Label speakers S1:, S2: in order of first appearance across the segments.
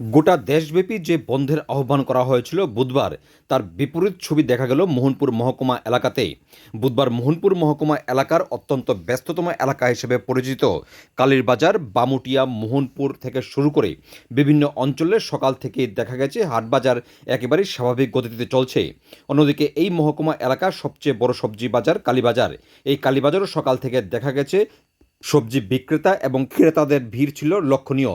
S1: গোটা দেশব্যাপী যে বন্ধের আহ্বান করা হয়েছিল বুধবার, তার বিপরীত ছবি দেখা গেল মোহনপুর মহকুমা এলাকাতে বুধবার মোহনপুর মহকুমা এলাকার অত্যন্ত ব্যস্ততম এলাকা হিসেবে পরিচিত কালীরবাজার, বামুটিয়া, মোহনপুর থেকে শুরু করে বিভিন্ন অঞ্চলে সকাল থেকে দেখা গেছে হাটবাজার একেবারেই স্বাভাবিক গতিতে চলছে। অন্যদিকে এই মহকুমা এলাকার সবচেয়ে বড় সবজি বাজার কালীবাজার। এই কালীবাজারও সকাল থেকে দেখা গেছে সবজি বিক্রেতা এবং ক্রেতাদের ভিড় ছিল লক্ষণীয়।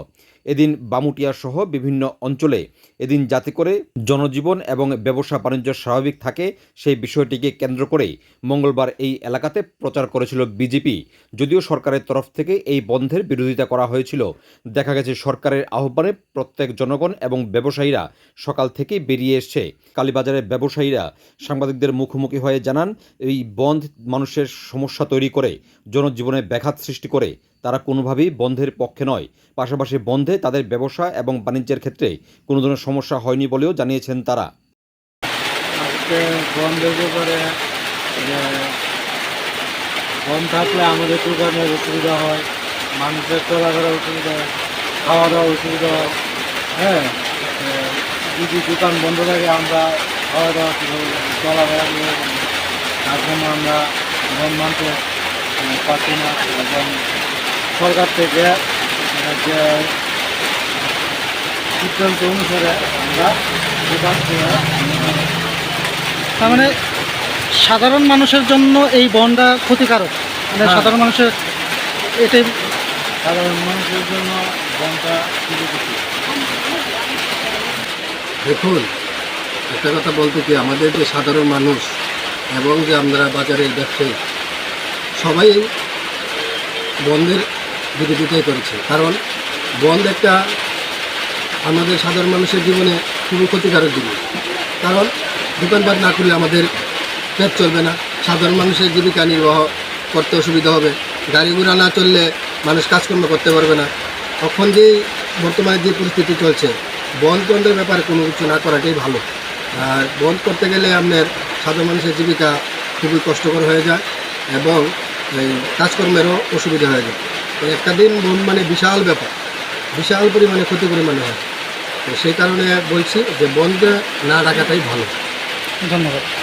S1: এদিন বামুটিয়া সহ বিভিন্ন অঞ্চলে এদিন যাতে করে জনজীবন এবং ব্যবসা বাণিজ্য স্বাভাবিক থাকে, সেই বিষয়টিকে কেন্দ্র করে মঙ্গলবার এই এলাকাতে প্রচার করেছিল বিজেপি। যদিও সরকারের তরফ থেকে এই বন্ধের বিরোধিতা করা হয়েছিল। দেখা গেছে সরকারের আহ্বানে প্রত্যেক জনগণ এবং ব্যবসায়ীরা সকাল থেকেই বেরিয়ে এসছে। কালীবাজারের ব্যবসায়ীরা সাংবাদিকদের মুখোমুখি হয়ে জানান, এই বন্ধ মানুষের সমস্যা তৈরি করে, জনজীবনে ব্যাঘাত সৃষ্টি করে তারা কোনোভাবেই বন্ধের পক্ষে নয়। পাশাপাশি বন্ধে তাদের ব্যবসা এবং বাণিজ্যের ক্ষেত্রে কোনো ধরনের সমস্যা হয়নি বলেও জানিয়েছেন তারা।
S2: বন্ধের থাকলে আমাদের দোকানের অসুবিধা হয়, মানুষের চলাফেরার অসুবিধা হয় খাওয়া দাওয়ার অসুবিধা হয় হ্যাঁ? যদি দোকান বন্ধ থাকে, আমরা খাওয়া দাওয়া কীভাবে চলাফেরা কীভাবে তার জন্য আমরা বন্ধ মানতে পারছি না সরকার থেকে যে সিদ্ধান্ত অনুসারে আমরা
S3: তার মানে সাধারণ মানুষের জন্য এই বনটা ক্ষতিকারক? মানে
S2: হ্যাঁ।
S3: সাধারণ মানুষের এটাই
S2: সাধারণ মানুষের জন্য বনটা
S4: দেখুন একটা কথা বলতে কি আমাদের যে সাধারণ মানুষ এবং যে আমরা বাজারের ব্যবসায়ী সবাই বন্ধের বিরোধিতাই করেছে। কারণ বন্ধ একটা আমাদের সাধারণ মানুষের জীবনে খুবই ক্ষতিকারক জিনিস কারণ দোকানপাট না করলে আমাদের পেট চলবে না। সাধারণ মানুষের জীবিকা নির্বাহ করতে অসুবিধা হবে। গাড়ি ঘোড়া না চললে মানুষ কাজকর্ম করতে পারবে না। তখন যে বর্তমানে যে পরিস্থিতি চলছে, বন্ধ বন্ধের ব্যাপারে কোনো কিছু না করাটাই ভালো। আর বন্ধ করতে গেলে আপনার সাধারণ মানুষের জীবিকা খুবই কষ্টকর হয়ে যায় এবং কাজকর্মেরও অসুবিধা হয়ে যায়। তো একটা দিন বন্ধ মানে বিশাল ব্যাপার, বিশাল পরিমাণে ক্ষতি পরিমাণে হয়। তো সেই কারণে বলছি যে বন্ধ না রাখাটাই ভালো।
S3: ধন্যবাদ।